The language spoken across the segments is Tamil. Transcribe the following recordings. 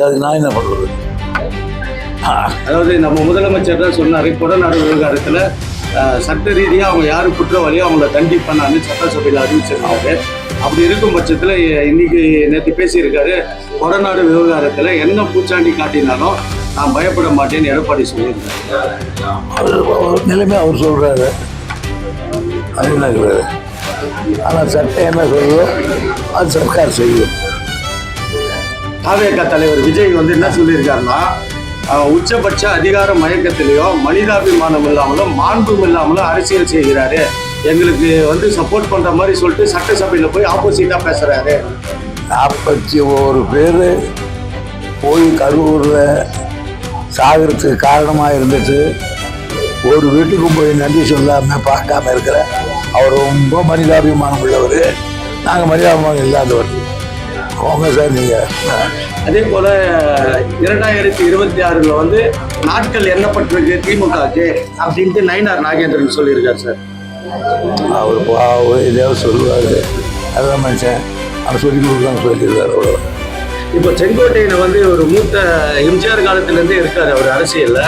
அது நான் என்ன பண்ணுறது அதாவது நம்ம முதலமைச்சர் தான் சொன்னாரு கொடநாடு விவகாரத்துல சட்ட ரீதியா அவங்க யாரு குற்றவாளியோ அவங்கள தண்டிப்பான்னு சட்டசபையில் அறிவிச்சிருக்காரு அப்படி இருக்கும் பட்சத்துல இன்னைக்கு நேற்று பேசியிருக்காரு கொடநாடு விவகாரத்துல என்ன பூச்சாண்டி காட்டினாலும் நான் பயப்பட மாட்டேன்னு எடப்பாடி சொல்லியிருக்காரு. நிலைமை அவர் சொல்கிறாரு அது என்னங்கிறது ஆனால் சட்டம் என்ன சொல்லுதோ அது சர்க்கார் செய்யும். தாவேக தலைவர் விஜய் வந்து என்ன சொல்லியிருக்காருன்னா உச்சபட்ச அதிகார மயக்கத்திலேயோ மனிதாபிமானம் இல்லாமலும் மாண்பும் இல்லாமலும் அரசியல் செய்கிறாரு. எங்களுக்கு வந்து சப்போர்ட் பண்ற மாதிரி சொல்லிட்டு சட்டசபையில போய் ஆப்போசிட்டா பேசுறாரு. நாற்பத்தி ஒரு பேர் போய் கரூரில் சாகிறதுக்கு காரணமாக இருந்துட்டு ஒரு வீட்டுக்கும் போய் நன்றி சொல்லாமல் பார்க்காம இருக்கிற அவர் ரொம்ப மனிதாபிமானம் உள்ளவர். நாங்கள் மனிதாபிமானம் இல்லாதவர். போங்க சார் நீங்கள் அதே போல இரண்டாயிரத்தி இருபத்தி ஆறுல வந்து நாட்கள் எண்ணப்பட்டிருக்கு திமுகக்கு அப்படின்ட்டு நயினார் நாகேந்திரன் சொல்லியிருக்காரு சார். அவர் எதையாவது சொல்லுவார். அதான் மனுஷன். அவர் சொல்லி கொடுக்குறான்னு சொல்லியிருக்காரு அவ்வளோ இப்போ செங்கோட்டையனை வந்து ஒரு மூத்த எம்ஜிஆர் காலத்துல இருந்தே இருக்காரு அவர் அரசியல்ல.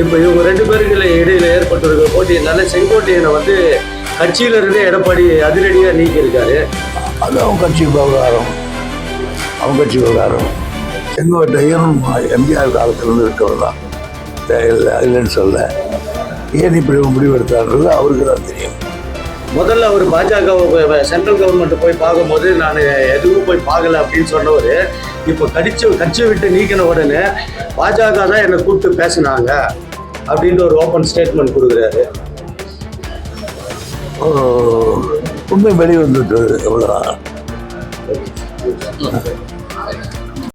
இப்போ இவங்க ரெண்டு பேருக்கு இடையில ஏற்பட்டிருக்க போட்டியினால செங்கோட்டையனை வந்து கட்சியில இருந்தே எடப்பாடி அதிரடியா நீக்கி இருக்காரு அது அவங்க கட்சி விவகாரம் அவங்க கட்சி விவகாரம் செங்கோட்டையன் எம்ஜிஆர் காலத்திலிருந்து இருக்கவர் தான். இல்லை இல்லைன்னு சொல்ல ஏன் இப்படி முடிவெடுத்தான்றது அவருக்கு தான் தெரியும். முதல்ல அவர் பாஜக சென்ட்ரல் கவர்மெண்ட் போய் பார்க்கும்போது நான் எதுவும் போய் பார்க்கல அப்படின்னு சொன்னவர் இப்போ கடிச்சு கட்சியை விட்டு நீக்கின உடனே பாஜக தான் என்னை கூப்பிட்டு பேசினாங்க அப்படின்ற ஒரு ஓப்பன் ஸ்டேட்மெண்ட் கொடுக்குறாரு. உண்மை வெளிவந்துட்டு 我人了这来